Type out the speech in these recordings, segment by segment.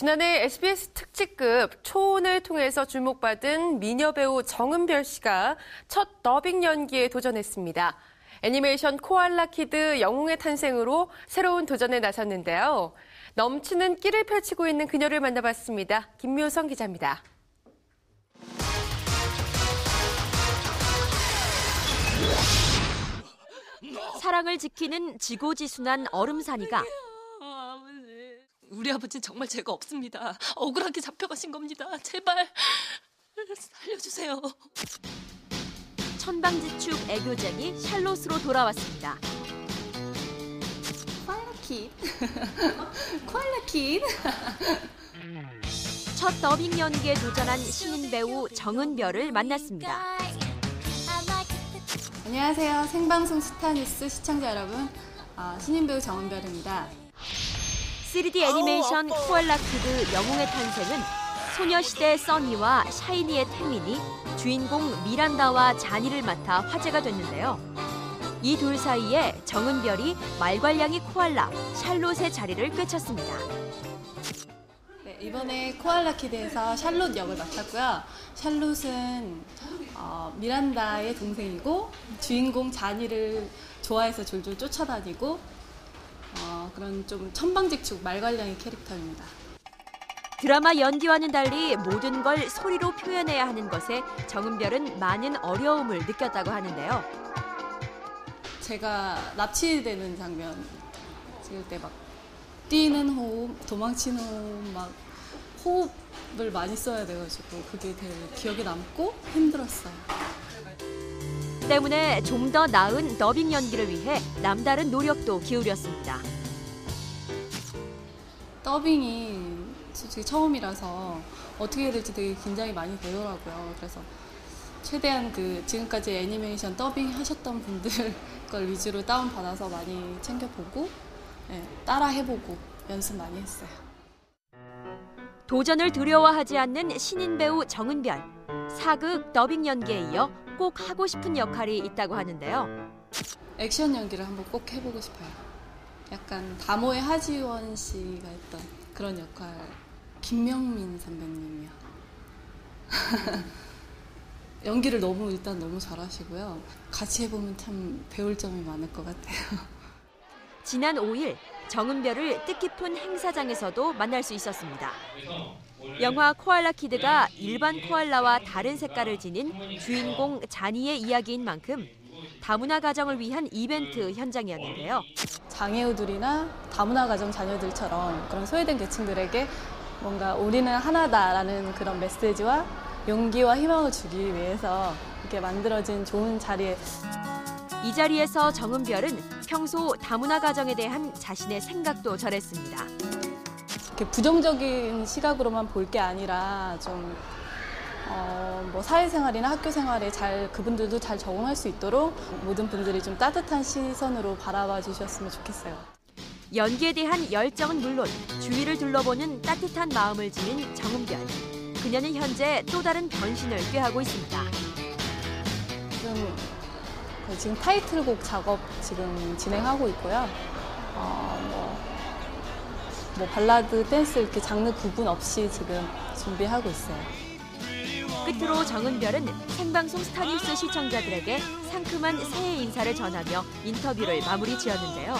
지난해 SBS 특집급 초혼을 통해서 주목받은 미녀 배우 정은별 씨가 첫 더빙 연기에 도전했습니다. 애니메이션 코알라 키드 영웅의 탄생으로 새로운 도전에 나섰는데요. 넘치는 끼를 펼치고 있는 그녀를 만나봤습니다. 김묘성 기자입니다. 사랑을 지키는 지고지순한 얼음산이가 우리 아버지는 정말 죄가 없습니다. 억울하게 잡혀가신 겁니다. 제발 살려주세요. 천방지축 애교쟁이 샬롯으로 돌아왔습니다. 코알라 킷. 코알라 킷. 첫 더빙 연기에 도전한 신인 배우 정은별을 만났습니다. 안녕하세요. 생방송 스타뉴스 시청자 여러분. 어, 신인 배우 정은별입니다. 3D 애니메이션 코알라 키드 영웅의 탄생은 소녀시대 써니와 샤이니의 태민이 주인공 미란다와 자니를 맡아 화제가 됐는데요. 이 둘 사이에 정은별이 말괄량이 코알라 샬롯의 자리를 꿰찼습니다. 네, 이번에 코알라 키드에서 샬롯 역을 맡았고요. 샬롯은 어, 미란다의 동생이고 주인공 자니를 좋아해서 졸졸 쫓아다니고 어, 그런 좀 천방지축 말괄량의 캐릭터입니다. 드라마 연기와는 달리 모든 걸 소리로 표현해야 하는 것에 정은별은 많은 어려움을 느꼈다고 하는데요. 제가 납치되는 장면 찍을 때 막 뛰는 호흡, 도망치는 호흡, 막 호흡을 많이 써야 돼가지고 그게 되게 기억에 남고 힘들었어요. 때문에 좀 더 나은 더빙 연기를 위해 남다른 노력도 기울였습니다. 더빙이 솔직히 처음이라서 어떻게 해야 될지 되게 긴장이 많이 되더라고요. 그래서 최대한 그 지금까지 애니메이션 더빙 하셨던 분들 걸 위주로 다운 받아서 많이 챙겨보고 네, 따라 해보고 연습 많이 했어요. 도전을 두려워하지 않는 신인 배우 정은별. 사극 더빙 연기에 이어 꼭 하고 싶은 역할이 있다고 하는데요. 액션 연기를 한번 꼭 해보고 싶어요. 약간 다모의 하지원 씨가 했던 그런 역할. 김명민 선배님이요. 연기를 너무 일단 너무 잘하시고요. 같이 해보면 참 배울 점이 많을 것 같아요. 지난 5일 정은별을 뜻깊은 행사장에서도 만날 수 있었습니다. 영화 코알라 키드가 일반 코알라와 다른 색깔을 지닌 주인공 자니의 이야기인 만큼 다문화 가정을 위한 이벤트 현장이었는데요. 장애우들이나 다문화 가정 자녀들처럼 그런 소외된 계층들에게 뭔가 우리는 하나다라는 그런 메시지와 용기와 희망을 주기 위해서 이렇게 만들어진 좋은 자리에 이 자리에서 정은별은 평소 다문화 가정에 대한 자신의 생각도 전했습니다. 이렇게 부정적인 시각으로만 볼 게 아니라 좀 어, 뭐 사회생활이나 학교 생활에 잘 그분들도 잘 적응할 수 있도록 모든 분들이 좀 따뜻한 시선으로 바라봐 주셨으면 좋겠어요. 연기에 대한 열정은 물론 주위를 둘러보는 따뜻한 마음을 지닌 정은별. 그녀는 현재 또 다른 변신을 꾀하고 있습니다. 지 금그 지금 타이틀곡 작업 지금 진행하고 있고요. 어, 뭐, 뭐 발라드, 댄스 이렇게 장르 구분 없이 지금 준비하고 있어요. 끝으로 정은별은 생방송 스타뉴스 시청자들에게 상큼한 새해 인사를 전하며 인터뷰를 마무리 지었는데요.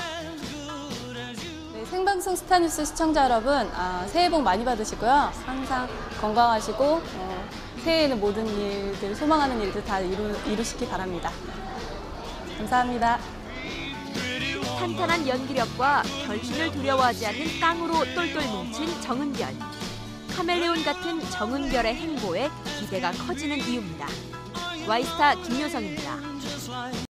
네, 생방송 스타뉴스 시청자 여러분, 아, 새해 복 많이 받으시고요. 항상 건강하시고 어, 새해에는 모든 일들, 소망하는 일들 다 이루, 이루시기 바랍니다. 감사합니다. 탄탄한 연기력과 변신을 두려워하지 않는 깡으로 똘똘 뭉친 정은별. 카멜레온 같은 정은별의 행보에 기대가 커지는 이유입니다. 와이스타 김효성입니다.